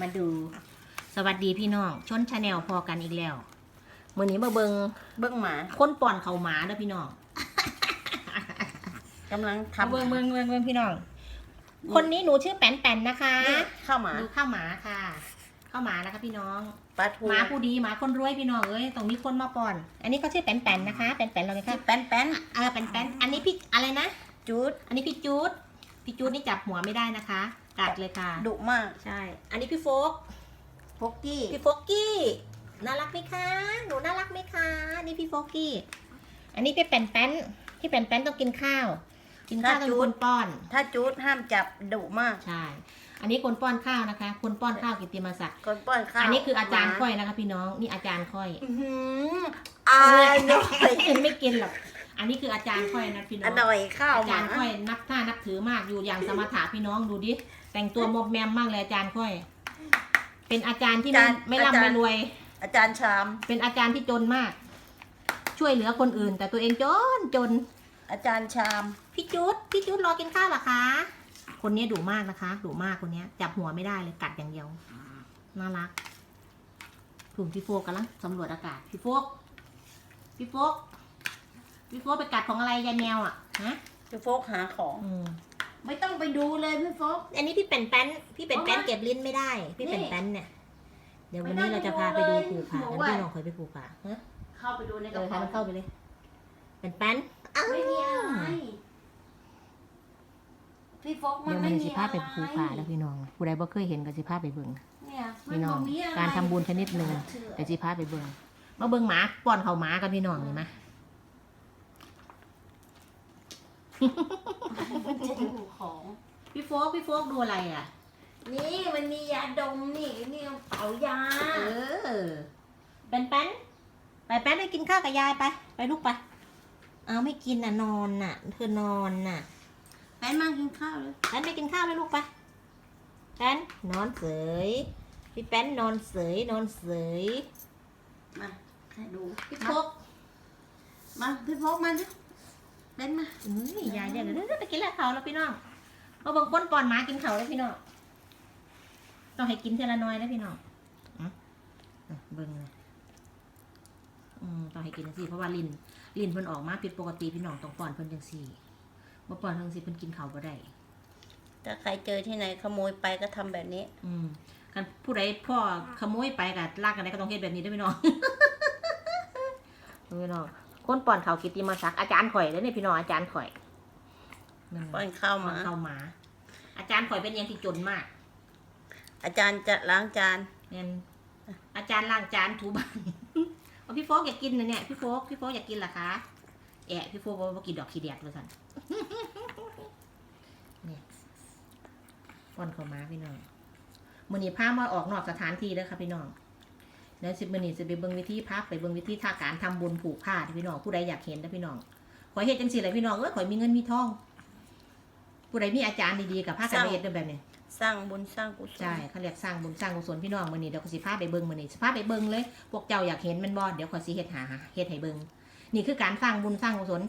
มาดู สวัสดีพี่น้อง ชนชาแนลพอกันอีกแล้วมื่อนี้มาเบิงเบิ้งหมาคนป่อนเขาหมาเด้อพี่น้องกำลังมาทำเบิงเบิงเบิงเบิงพี่น้อง คนนี้หนูชื่อแปนแปนนะคะนี่ข้าวหมาดูข้าวหมาค่ะ ข้าวหมานะคะพี่น้อง ปลาทูหมาผู้ดีหมาคนรวยพี่น้องเอ้ยต้องมีคนมาป่อน อันนี้ก็ชื่อแปนแปนนะคะแปนแปนเราเลยค่ะแป้นแป้นเออแปนแปนอันนี้พี่อะไรนะ จูด อันนี้พี่จูด พี่จูดนี่จับหัวไม่ได้นะคะ กัดเลยค่ะ ดุมากใช่ อันนี้พี่โฟกพกกี้พี่โฟกกี้น่ารักไหมคะ หนูน่ารักไหมคะ นี่พี่โฟกกี้ อันนี้พี่แปนแป้นพี่แปนแป้นต้องกินข้าว กินข้าวต้องเป็นคนป้อน ถ้าจูดห้ามจับดุมาก ใช่ อันนี้คนป้อนข้าวนะคะ คนป้อนข้าวกิตติมศักดิ์ก่อนป้อนข้าว อันนี้คืออาจารย์หมค่อยนะคะ พี่น้อง นี่อาจารย์ค่อย อื้อหืออร่อยไม่กินหรอก อันนี้คืออาจารย์ค่อยนะพี่น้อองร่อยข้าวอาหจามารย์ค่อยนับท่านับถือมากอยู่อย่างสมถะพี่น้องดูดิ แต่งตัวมอมแมมมากเลยอาจารย์ค่อย เป็นอาจารย์ที่ไม่ไม่ร่ำไม่รวย อาจารย์ชาม เป็นอาจารย์ที่จนมาก ช่วยเหลือคนอื่น แต่ตัวเองจนจน อาจารย์ชาม พี่จุดพี่จุดรอกินข้าวเหรอคะ คนนี้ดุมากนะคะดุมากคนนี้จับหัวไม่ได้เลยกัดอย่างเดียว น่ารักถูกพี่โฟกกันลังสำรวจอากาศพี่โฟกพี่โฟก พี่โฟกไปกัดของอะไรยายแมวอะฮะพี่โฟกหาของอืมไม่ต้องไปดูเลยพี่โฟก อันนี้พี่เป็นแป้นพี่เป็นแป้นเอามาเก็บลิ้นไม่ได้ พี่เป็นนี่แป้นเนี่ย เดี๋ยววันไม่นี้ต้เราองจะพาไปดูดูเลยภูผาหนูกันว่าพี่น้องเคยไปภูผาฮะเข้าไปดูในกเอระอให้เป๋ามันเข้าไปเลย เป็นแป้นอ้าวไม่มีอะไรพี่โฟกมันเดี๋ยวไม่มันมีสิอะพาไรไปภูผาแล้วพี่น้อง ผู้ใดบ่เคยเห็นก็สิพาไปเบิ่ง เนี่ยมัพี่น้อง บ่มีะไการทำบุญชนิดหนึ่งเชื่อเดี๋ยวสิพาไปเบิ่งมาเบิ่งหมาป้อนเขาวหมากันพี่น้องนี่มา มันจะดูของ พี่โฟกพี่โฟกดูอะไรอะ นี่มันมียาดมนี่นี่กระเป๋ายา เออเป็นแป้นไปแป้นไปกินข้าวกับยายไป ไปลูกไป เอาไม่กินน่ะนอนน่ะเธอนอนน่ะ แป้นมากินข้าวเลยแป้นไปกินข้าวเลยลูกไปแป้นนอนเสยพี่แป้นนอนเสยนอนเสยมาให้ดูพี่โฟกมาพี่โฟกมาดิ แป้นมาอุ้ยยายเดี๋ยวเดี๋ยวเดี๋ยวไปกินแล้วเขาแล้วพี่น้องมาเบิ่งคนปอนหมากินเขาแล้วพี่น้องต้องให้กินเทละน้อยนะพี่น้องอะอะเบิ่งเลยอืมต้องให้กินจังซี่เพราะว่าลิ้นลิ้นเพิ่นออกมาผิดปกติพี่น้องต้องป้อนเพิ่นจังซี่บ่ป้อนจังซี่เพิ่นกินเขาวบ่ได้ถ้าใครเจอที่ไหนขโมยไปก็ทำแบบนี้ อืมคันผู้ใดพ่อขโมยไปกับลากกันได้ก็ต้องเฮ็ดแบบนี้เด้วยพี่น้อง พี่น้อง คนป้อนเขาวกิตติมาศักดิ์อาจารย์ข่อยเด้อเนี่ยพี่น้องอาจารย์ข่อยนั่นป้อน่ะนข้าวป้อมานข้าวหมา อาจารย์ข่อยเป็นอยังที่จนมากอาจารย์จะล้างจานเนี่ยอาจารย์ล้างจานถูบ้านเอาพี่โฟกอยากกินนะเนี่ยพี่โฟกพี่โฟกอยากกินเหรอคะแอะพี่โฟกบอกว่ากินดอกขี้แดดเลยสันเนี่ยป้อนเข้าวหมาพี่น้องมือนี้พามาออกนอกสถานที่แล้วค่ะพี่น้อง เดี๋ยวสิมือนี้จะไปเบิ่งวิธีพักไปเบิ่งวิธีท่าการทำบุญผูกผ้าที่พี่น้องผู้ใดอยากเห็นนะพี่น้องขอยเฮ็ดจังสิเลยพี่น้องเอ้ยขอยมีเงินมีทอง ผู้ใดมีอาจารย์ดีๆกับผ้ากันเฮ็ดเด้อแบบนี้สร้างบุญสร้างกุศลใช่เขาเรียกสร้างบุญสร้างกุศลพี่น้องมื้อนี้เดี๋ยวขอยสิพาไปเบิ่งมื้อนี้สิพาไปเบิ่งเลย พวกเจ้าอยากเห็นแมันบ่เดี๋ยวขอยสิเฮ็ดหาเฮ็ดให้เบิ่งนี่คือการสร้างบุญสร้างกุศล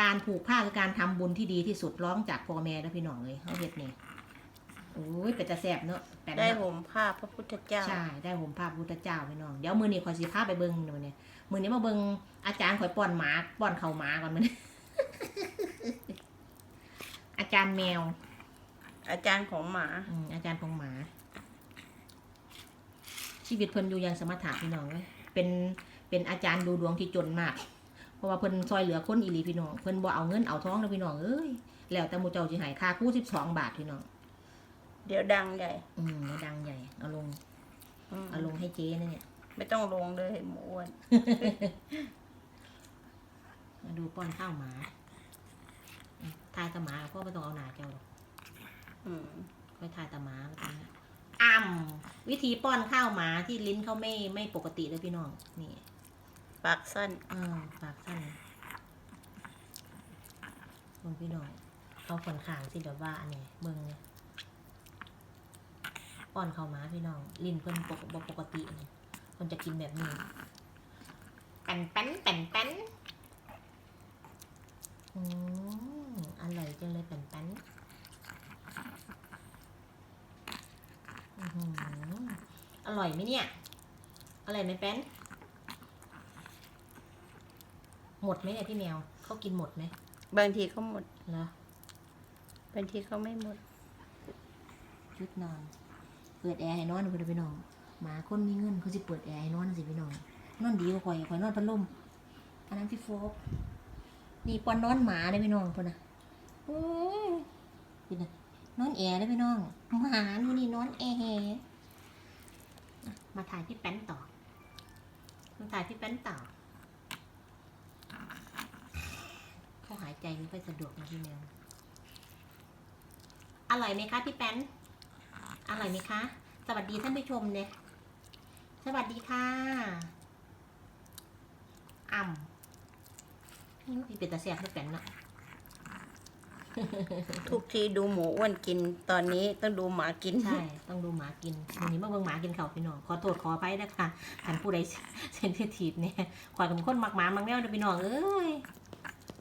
การผูกผ้าคือการทำบุญที่ดีที่สุดร้องจากพ่อแม่แล้วพี่น้องเลยเฮาเฮ็ดนี่ โอ้ยเป็นตาแซ่บเนาะแต่ได้เนาะ ห่มผ้าพระพุทธเจ้า ใช่ ได้ห่มผ้าพระพุทธเจ้าพี่น้องเดี๋ยวมื้อนี้ขอยสิพาไปเบิ่งมื้อนี้มื้อนี้มาเบิ่งอาจารย์ข่อยป้อนหมาป้อนข้าวหมาก่อนมื้อนี้อาจารย์แมวอาจารย์ของหมา อืมอาจารย์ของหมา ชีวิตเพิ่นอยู่อย่างสมถะพี่น้องเลยเป็นเป็นอาจารย์ดูดวงที่จนมาก เพราะว่าเพิ่นซอยเหลือคนอีหลีพี่น้อง เพิ่นบ่เอาเงินเอาทองนะพี่น้องเอ้ยแล้วแต่หมูเจ้าสิให้ค่าครู่สิบสองบาทพี่น้อง เดี๋ยวดังใหญ่ อืมแล้วดังใหญ่ เอาลง อืมเอาลงให้เจ๊นะเนี่ยไม่ต้องลงเลยหมูอ้วนมาดูป้อนข้าวหมาอืมทายแตะหมาพ่อไม่ต้องเอาหนาเจ้าหรอกอืมค่อยทายแตะหมาแล้วกันนะอ้ำวิธีป้อนข้าวหมาที่ลิ้นเขาไม่ไม่ปกติเลยพี่น้อง นี่ปากสั้นอ่าปากสั้นเบิ่งพี่หน่อยเขาค่อนข้างสิแบบว่าอันนี้เบิ่งเนี่ย ป้อนเข้ามาพี่น้องลิ้นเพิ่นปกบ่ปกติเนี่ยเพิ่นจะกินแบบนี้แป้นแป้นแป้นแป้นอืมอร่อยจังเลยแป้นแป้นอื้อหืออร่อยไหมเนี่ย อร่อยไหมแป้นหมดไหมเนี่ยพี่แมวเขากินหมดไหมบางทีเขาหมดเหรอบางทีเขาไม่หมด ชุดนอน เปิดแอร์ให้นอนเพื่อนพี่น้องหมาคนมีเงินเขาสิเปิดแอร์ให้นอนสิพี่น้องนอนดีกว่าข่อยข่อยนอนพัดลมอันนั้นพี่โฟกนี่ปอนนอนหมาเลยพี่น้องพนนะอือพี่นะนอนแอร์เลยพี่น้องหมาดูนี่นอนแอร์มาถ่ายพี่แป้นต่อมาถ่ายพี่แป้นต่อเขาหายใจไม่ค่อยสะดวกนะพี่แมวอร่อยไหมคะพี่แป้น อร่อยไหมคะ สวัสดีท่านผู้ชมเนี่ย สวัสดีค่ะอ่ำนี่มันเป็นตาแซ่บด้วยกันเนาะทุกทีดูหมูอ้วนกินตอนนี้ต้องดูหมากิน ใช่ ต้องดูหมากินวันนี้มาเบิ่งหมากินเขาวพี่น้อง ขอโทษขออภัยนะคะขันผู้ใดเซนซิทีฟเนี่ยข่อยกับคนมักหมามักแมวเด้อพี่น้องเอ้ย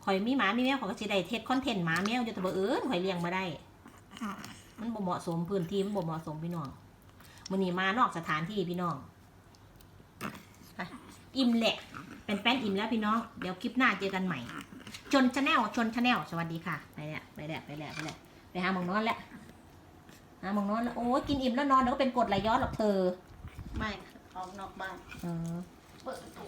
ข่อยมีหมามีแมวข่อยก็สิได้เทสคอนเทนต์หมาแมวอยู่แต่บ่เอิ้นข่อยเลี้ยงมาได้ มันบ่เหมาะสมพื้นที่มันบ่เหมาะสมพี่น้องมื้อนี้มานอกสถานที่พี่น้องไปอิ่มแหละเป็นแป้นอิ่มแล้วพี่น้องเดี๋ยวคลิปหน้าเจอกันใหม่จนชาแนลชนชาแนลสวัสดีค่ะไปแล้วไปแล้วไปแล้วไปแล้วไปหาหมองนอนแล้วหาหมองนอนแล้วโอ้ยกินอิ่มแล้วนอนเดี๋ยวก็เป็นกรดไหลย้อนหรอกเธอไม่ออกนอกบ้านเออเปิดประตู